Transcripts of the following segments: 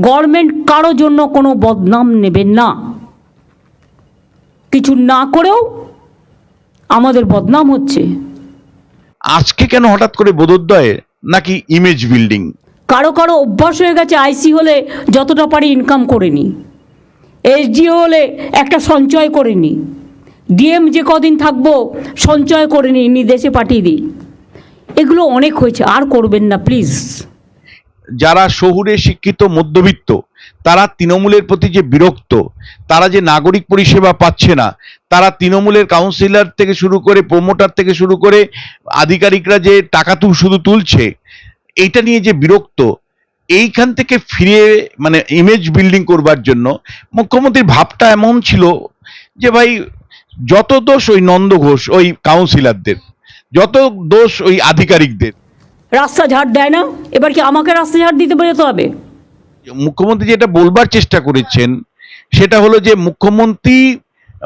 Government কারও জন্য কোনো বদনাম নেবেন না। কিছু না করেও আমাদের বদনাম হচ্ছে। আজকে কেন হঠাৎ করে বোধোদয় নাকি ইমেজ বিল্ডিং কারও কারও অভ্যাস হয়ে গেছে আইসি হলে যতটা পারি ইনকাম করে নি। এসডিও হলে একটা সঞ্চয় করে নি। ডিএম যে কদিন থাকব সঞ্চয় করে নি নি দেশে পাঠিয়ে দিই। এগুলো অনেক হয়েছে আর করবেন না প্লিজ যারা শহুরে শিক্ষিত, মধ্যবিত্ত, তারা তৃণমূলের প্রতি যে বিরক্ত, তারা যে নাগরিক পরিষেবা পাচ্ছে না, তারা তৃণমূলের কাউন্সিলর থেকে শুরু করে প্রমোটার থেকে শুরু করে, আধিকারিকরা যে টাকা তুল, শুধু তুলছে, এইটা নিয়ে যে বিরক্ত, এইখান থেকে ফিরে মানে ইমেজ বিল্ডিং করবার জন্য মুখ্যমন্ত্রীর ভাবটা এমন ছিল যে ভাই, যত দোষ ওই নন্দ ঘোষ, ওই কাউন্সিলরদের যত দোষ ওই আধিকারিকদের রাস্তা ঝাড় দেয় না? এবার কি আমাকে রাস্তা ঝাড় দিতে বেরোতে হবে? মুখ্যমন্ত্রী যেটা বলবার চেষ্টা করেছেন সেটা হলো যে মুখ্যমন্ত্রী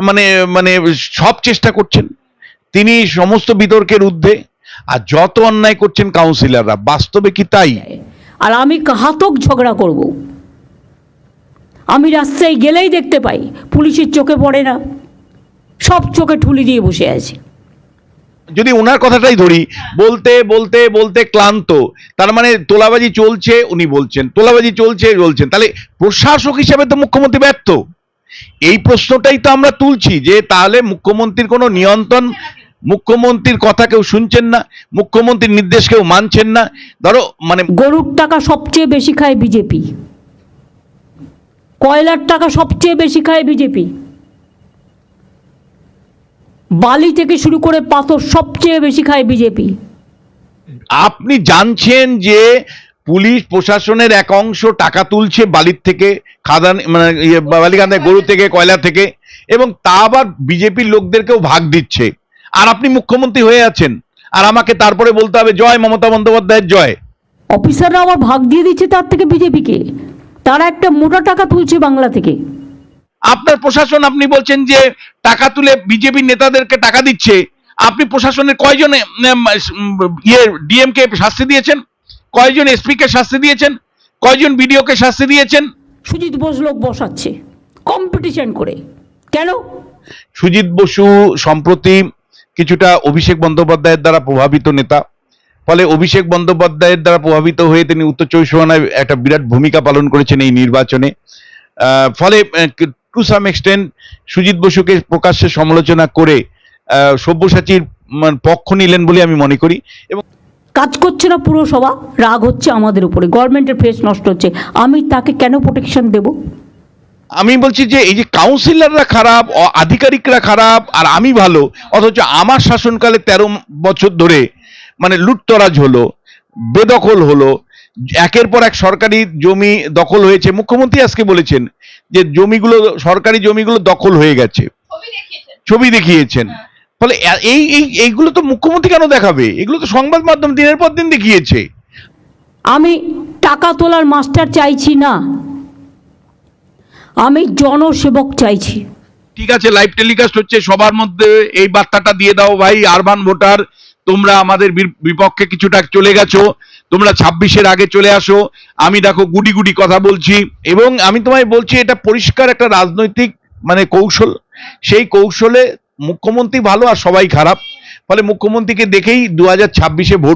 মানে মানে সব চেষ্টা করছেন। তিনি সমস্ত বিতর্কের ঊর্ধ্বে আর যত অন্যায় করছেন কাউন্সিলররা বাস্তবে কি তাই? আর আমি ঘাতক ঝগড়া করব? আমি রাস্তায় গেলেই দেখতে পাই পুলিশের চোখে পড়ে না সব চোখে ঠুলি দিয়ে বসে আছে। যদি ওনার কথাটাই ধরি, বলতে বলতে বলতে ক্লান্ত। তার মানে তোলাবাজি চলছে, উনি বলছেন। তোলাবাজি চলছে, বলছেন। তাহলে প্রশাসক হিসেবে তো মুখ্যমন্ত্রী ব্যর্থ। এই প্রশ্নটাই তো আমরা তুলছি যে তাহলে মুখ্যমন্ত্রীর কোনো নিয়ন্ত্রণ, মুখ্যমন্ত্রীর কথা কেউ শুনছেন না, মুখ্যমন্ত্রীর নির্দেশ কেউ মানছেন না। ধরো মানে গরুর টাকা সবচেয়ে বেশি খায় বিজেপি। কয়লার টাকা সবচেয়ে বেশি খায় বিজেপি। বালি থেকে শুরু করে পাথর সবচেয়ে বেশি খায় বিজেপি আপনি জানছেন যে পুলিশ প্রশাসনের এক অংশ টাকা তুলছে বালির থেকে খাদান মানে ইয়ে বালিকান্দায় গরু থেকে কয়লা থেকে এবং তা আবার বিজেপির লোকদেরকেও ভাগ দিচ্ছে। আর আপনি মুখ্যমন্ত্রী হয়ে আছেন। আর আমাকে তারপরে বলতে হবে জয় মমতা বন্দ্যোপাধ্যায়ের জয়। অফিসাররা আবার ভাগ দিয়ে দিচ্ছে তার থেকে বিজেপিকে তারা একটা মোটা টাকা তুলছে বাংলা থেকে। আপনার প্রশাসন আপনি বলছেন যে টাকা তুলে বিজেপি নেতাদেরকে টাকা দিচ্ছে। আপনি প্রশাসনের কয়জন ইয়ে ডিএম কে শাস্তি দিয়েছেন? কয়জন এসপি কে শাস্তি দিয়েছেন? কয়জন বিডিও কে শাস্তি দিয়েছেন? সুজিত বোস লোক বসাচ্ছে কম্পিটিশন করে। কেন? সুজিত বসু সম্প্রতি কিছুটা অভিষেক বন্দ্যোপাধ্যায়ের দ্বারা প্রভাবিত নেতা। ফলে অভিষেক বন্দ্যোপাধ্যায়ের দ্বারা প্রভাবিত হয়ে তিনি উত্তর চব্বিশ পরগনায় একটা বিরাট ভূমিকা পালন করেছেন এই নির্বাচনে। ফলে টু সাম এক্সটেন্ট সুজিত বসুকে প্রকাশ্যে সমালোচনা করে সব্যসাচীর মানে, পক্ষ নিলেন বলে আমি মনে করি। এবং কাজ করছে না পুরসভা রাগ হচ্ছে আমাদের উপরে গভর্নমেন্টের ফেস নষ্ট হচ্ছে। আমি তাকে কেন প্রোটেকশন দেব? আমি বলছি যে এই যে কাউন্সিলররা খারাপ আধিকারিকরা খারাপ আর আমি ভালো অথচ আমার শাসনকালে তেরো বছর ধরে মানে লুটতরাজ হলো বেদখল হলো একের পর এক সরকারি জমি দখল হয়েছে। মুখ্যমন্ত্রী আজকে বলেছেন যে জমিগুলো সরকারি জমিগুলো দখল হয়ে গেছে। ছবি দেখিয়েছেন। ফলে এই এই এইগুলো তো মুখ্যমন্ত্রী কেন দেখাবে? এগুলো তো সংবাদ মাধ্যম দিনের পর দিন দেখিয়েছে। আমি টাকা তোলার মাস্টার চাইছি না। আমি জনসেবক চাইছি। ঠিক আছে লাইভ টেলিকাস্ট হচ্ছে সবার মধ্যে এই বার্তাটা দিয়ে দাও ভাই আরবান ভোটার তোমরা আমাদের বিপক্ষে কিছুটা চলে গেছো, তোমরা ছাব্বিশের আগে চলে আসো। আমি দেখো গুটি গুটি কথা বলছি এবং আমি তোমায় বলছি, এটা পরিষ্কার একটা রাজনৈতিক মানে কৌশল। সেই কৌশলে মুখ্যমন্ত্রী ভালো আর সবাই খারাপ। ফলে মুখ্যমন্ত্রীকে দেখেই দু হাজার ছাব্বিশে ভোট